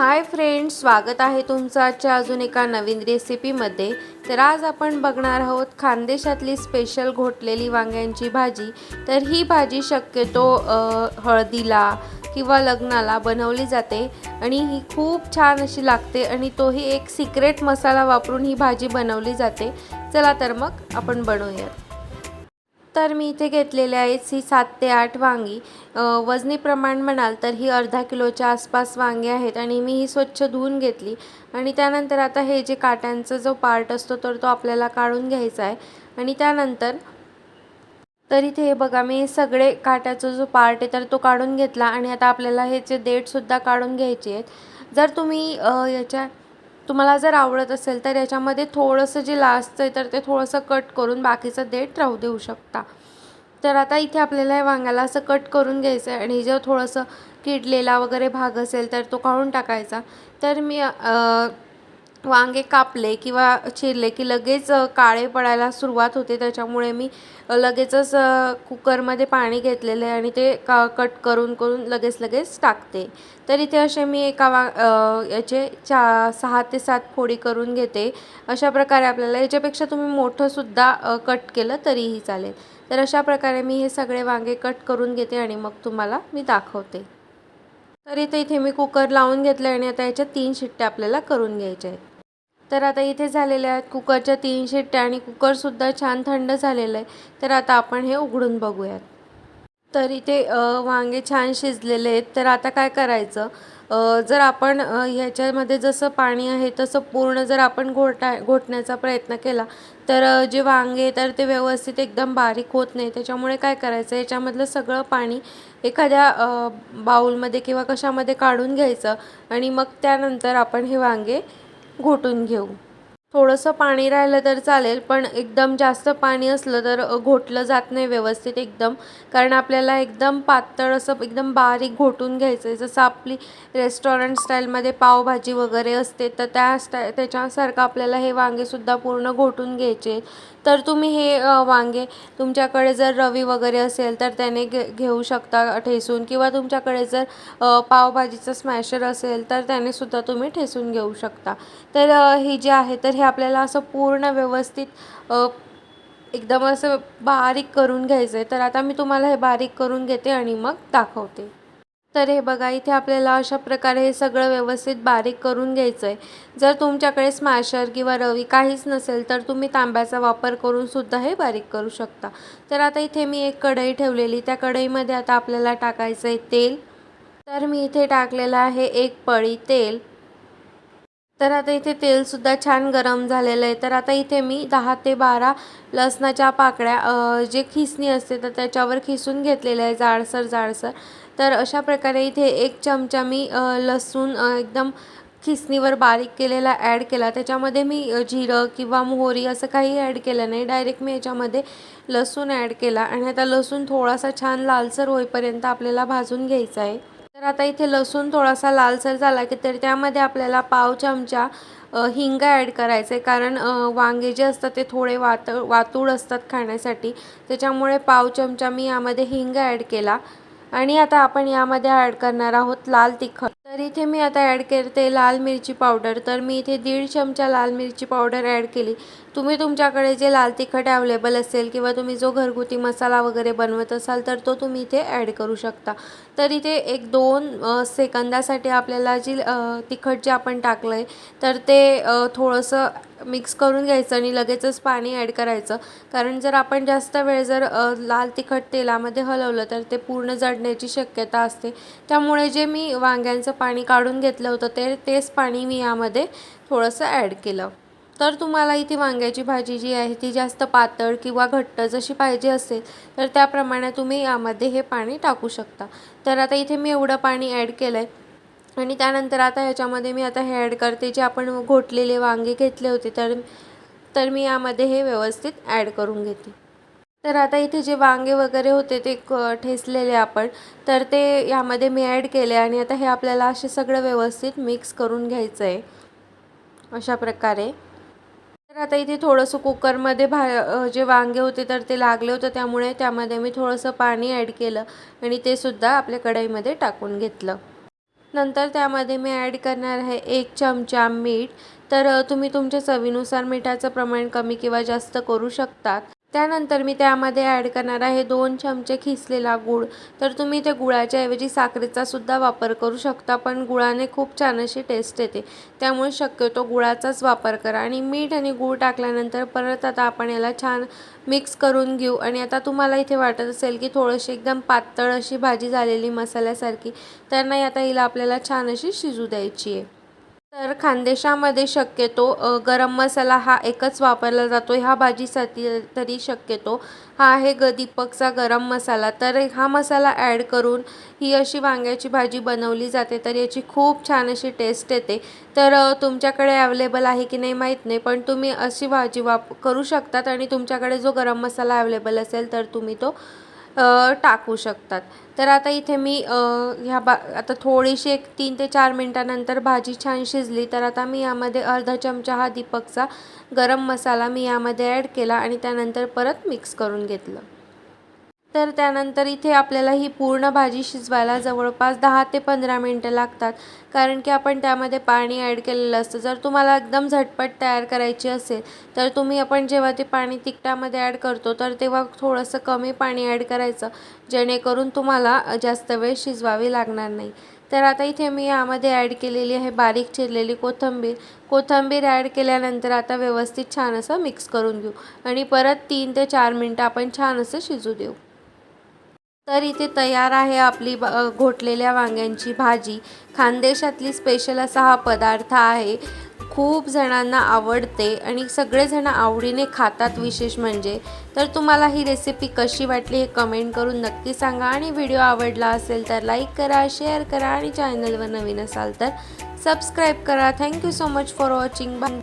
Hi friends स्वागत आहे तुमचं आजच्या अजून एका नवीन रेसिपीमध्ये. तर आज आपण बघणार आहोत खानदेशातली स्पेशल घोटलेली वांग्यांची भाजी. तर ही भाजी शक्यतो हळदीला किंवा लग्नाला बनवली जाते आणि ही खूप छान अशी लागते आणि तोही एक सिक्रेट मसाला वापरून ही भाजी बनवली जाते. चला तर मग आपण बनवूयात. तर मी इथे घेतलेले आहेत ही सात ते आठ वांगी. वजनी प्रमाण म्हणाल तर ही अर्धा किलोच्या आसपास वांगी आहेत आणि मी ही स्वच्छ धुवून घेतली. आणि त्यानंतर आता हे जे काट्यांचा जो पार्ट असतो तर तो आपल्याला काढून घ्यायचा आहे. आणि त्यानंतर तर इथे हे बघा मी सगळे काट्याचा जो पार्ट आहे तर तो काढून घेतला आणि आता आपल्याला ह्याचे देठसुद्धा काढून घ्यायचे आहेत. जर तुम्ही याच्या तुम्हाला जर आवडत असेल तर याच्यामध्ये थोडंसं जे लास्टचं आहे तर ते थोडंसं कट करून बाकीचं देठ राहू देऊ शकता. तर आता इथे आपल्याला हे वांग्याला असं कट करून घ्यायचं आहे आणि जर थोडंसं किडलेला वगैरे भाग असेल तर तो काढून टाकायचा. तर मी वांगे कापले किंवा चिरले की लगेच काळे पडायला सुरुवात होते. त्याच्यामुळे मी लगेचच कुकरमध्ये पाणी घेतलेलं आहे आणि ते का कट करून करून लगेच लगेच टाकते. तर इथे असे मी एका वा याचे चा सहा ते सात फोडी करून घेते. अशा प्रकारे आपल्याला याच्यापेक्षा तुम्ही मोठंसुद्धा कट केलं तरीही चालेल. तर अशा प्रकारे मी हे सगळे वांगे कट करून घेते आणि मग तुम्हाला मी दाखवते. तर इथे इथे मी कुकर लावून घेतलं आणि आता याच्या तीन शिट्ट्या आपल्याला करून घ्यायच्या आहेत. तर आता इथे झालेल्या आहेत कुकरच्या तीन शिट्ट्या आणि कुकरसुद्धा छान थंड झालेलं आहे. तर आता आपण हे उघडून बघूयात. तर इथे वांगे छान शिजलेले आहेत. तर आता काय करायचं? जर आपण ह्याच्यामध्ये जसं पाणी आहे तसं पूर्ण जर आपण घोटा घोटण्याचा प्रयत्न केला तर जे वांगे तर ते व्यवस्थित एकदम बारीक होत नाही. त्याच्यामुळे काय करायचं? याच्यामधलं सगळं पाणी एखाद्या बाऊलमध्ये किंवा कशामध्ये काढून घ्यायचं आणि मग त्यानंतर आपण हे वांगे घोटून घेऊ. थोडंसं पाणी राहिलं तर चालेल पण एकदम जास्त पाणी असलं तर घोटलं जात नाही व्यवस्थित एकदम. कारण आपल्याला एकदम पातळ असं एकदम बारीक घोटून घ्यायचं आहे जसं आपली रेस्टॉरंट स्टाईलमध्ये पावभाजी वगैरे असते तर त्या स्टाय त्याच्यासारखं आपल्याला हे वांगेसुद्धा पूर्ण घोटून घ्यायचे. तर तुम्ही हे वांगे तुमच्याकडे जर रवी वगैरे असेल तर त्याने घे घेऊ शकता ठेसून किंवा तुमच्याकडे जर पावभाजीचं स्मॅशर असेल तर त्याने सुद्धा तुम्ही ठेसून घेऊ शकता. तर ही हे जे आहे तर हे आपल्याला असं पूर्ण व्यवस्थित एकदम असं बारीक करून घ्यायचं आहे तर आता मी तुम्हाला हे बारीक करून घेते आणि मग दाखवते. तर हे बघा इथे आपल्याला अशा प्रकारे हे सगळं व्यवस्थित बारीक करून घ्यायचं आहे जर तुमच्याकडे स्मॅशर किंवा रवी काहीच नसेल तर तुम्ही तांब्याचा वापर करून सुद्धा हे बारीक करू शकता. तर आता इथे मी एक कढई ठेवलेली त्या कढईमध्ये आता आपल्याला टाकायचं आहे तेल. तर मी इथे टाकलेलं आहे एक पळी तेल. तर आता इथे तेलसुद्धा छान गरम झालेलं आहे. तर आता इथे मी दहा ते बारा लसणाच्या पाकळ्या जे खिसणी असते तर त्याच्यावर खिसून घेतलेलं आहे जाडसर जाडसर. तर अशा प्रकारे इथे एक चमचा मी लसूण एकदम खिसणीवर बारीक केलेला ॲड केला. त्याच्यामध्ये मी जिरं किंवा मोहरी असं काही ॲड केलं नाही. डायरेक्ट मी याच्यामध्ये लसूण ॲड केला. आणि आता लसूण थोडासा छान लालसर होईपर्यंत आपल्याला भाजून घ्यायचा आहे. तर आता इथे लसूण थोडासा लालसर झाला की तर त्यामध्ये आपल्याला पाव चमचा हिंग ॲड करायचं आहे कारण वांगे जे असतात ते थोडे वात वातूळ असतात खाण्यासाठी. त्याच्यामुळे पाव चमचा मी यामध्ये हिंग ॲड केला. आणि आता आपण यामध्ये ॲड करणार आहोत लाल तिखट. तर इथे मी आता ॲड करते लाल मिरची पावडर. तर मी इथे दीड चमचा लाल मिरची पावडर ॲड केली. तुम्ही तुमच्याकडे जे लाल तिखट अवेलेबल असेल किंवा तुम्ही जो घरगुती मसाला वगैरे बनवत असाल तर तो तुम्ही इथे ॲड करू शकता. तर इथे एक दोन सेकंदासाठी आपल्याला जी तिखट जे आपण टाकलं आहे तर ते थोडंसं मिक्स करून घ्यायचं आणि लगेचच पाणी ॲड करायचं. कारण जर आपण जास्त वेळ जर लाल तिखट तेलामध्ये हलवलं तर ते पूर्ण जळण्याची शक्यता असते. त्यामुळे जे मी वांग्यांचं पाणी काढून घेतलं होतं ते तेच पाणी मी यामध्ये थोडंसं ॲड केलं. तर तुम्हाला इथे वांग्याची भाजी जी आहे ती जास्त पातळ किंवा घट्ट जशी पाहिजे असेल तर त्याप्रमाणे तुम्ही यामध्ये हे पाणी टाकू शकता. तर आता इथे मी एवढं पाणी ॲड केलं आहे आणि त्यानंतर आता ह्याच्यामध्ये मी आता हे ॲड करते जे आपण घोटलेले वांगे घेतले होते तर तर मी यामध्ये हे व्यवस्थित ॲड करून घेते. तर आता इथे जे वांगे वगैरे होते ते क आपण तर ते यामध्ये मी ॲड केले आणि आता हे आपल्याला असे सगळं व्यवस्थित मिक्स करून घ्यायचं आहे अशा प्रकारे. तर आता इथे थोडंसं कुकरमध्ये भा जे वांगे होते तर ते लागले होते त्यामुळे त्यामध्ये मी थोडंसं पाणी ॲड केलं आणि ते सुद्धा आपल्या कढईमध्ये टाकून घेतलं. नंतर त्यामध्ये मी ॲड करणार आहे एक चमचा मीठ. तर तुम्ही तुमच्या चवीनुसार मिठाचं प्रमाण कमी किंवा जास्त करू शकतात. त्यानंतर मी त्यामध्ये ॲड करणार आहे दोन चमचे खिसलेला गूळ. तर तुम्ही ते गुळाच्या ऐवजी साखरेचा सुद्धा वापर करू शकता पण गुळाने खूप छान अशी टेस्ट येते. त्यामुळे शक्यतो गुळाचाच वापर करा. आणि मीठ आणि गूळ टाकल्यानंतर परत आता आपण याला छान मिक्स करून घेऊ. आणि आता तुम्हाला इथे वाटत असेल की थोडीशी एकदम पातळ अशी भाजी झालेली मसाल्यासारखी तर नाही आता हिला आपल्याला छान अशी शिजू द्यायची आहे. तर खानदेशामध्ये शक्यतो गरम मसाला हा एकच वापरला जातो. ह्या भाजीसाठी तरी शक्यतो. हा आहे ग दीपकचा गरम मसाला. तर हा मसाला ॲड करून ही अशी वांग्याची भाजी बनवली जाते. तर याची खूप छान अशी टेस्ट येते. तर तुमच्याकडे अवेलेबल आहे की नाही माहीत नाही पण तुम्ही अशी भाजी वाप करू शकतात आणि तुमच्याकडे जो गरम मसाला अवेलेबल असेल तर तुम्ही तो टाकू शकतात. तर आता इथे मी ह्या बा आता थोडीशी एक तीन ते चार मिनटानंतर भाजी छान शिजली तर आता मी यामध्ये अर्धा चमचा हा दीपकचा गरम मसाला मी यामध्ये ॲड केला आणि त्यानंतर परत मिक्स करून घेतलं. तर त्यानंतर इथे आपल्याला ही पूर्ण भाजी शिजवायला जवळपास दहा ते पंधरा मिनटं लागतात. कारण की आपण त्यामध्ये पाणी ॲड केलेलं असतं. जर तुम्हाला एकदम झटपट तयार करायची असेल तर तुम्ही आपण जेव्हा ते पाणी तिखटामध्ये ॲड करतो तर तेव्हा थोडंसं कमी पाणी ॲड करायचं जेणेकरून तुम्हाला जास्त वेळ शिजवावी लागणार नाही. तर आता इथे मी यामध्ये ॲड केलेली आहे बारीक चिरलेली कोथिंबीर. कोथिंबीर ॲड केल्यानंतर आता व्यवस्थित छान असं मिक्स करून घेऊ आणि परत तीन ते चार मिनटं आपण छान असं शिजू देऊ. तर इथे तयार आहे आपली ब- घोटलेल्या वांग्यांची भाजी. खानदेशातली स्पेशल असा हा पदार्थ आहे. खूप जणांना आवडते आणि सगळेजण आवडीने खातात विशेष म्हणजे. तर तुम्हाला ही रेसिपी कशी वाटली हे कमेंट करून नक्की सांगा आणि व्हिडिओ आवडला असेल तर लाईक करा शेअर करा आणि चॅनलवर नवीन असाल तर सबस्क्राईब करा. Thank you so much for watching bye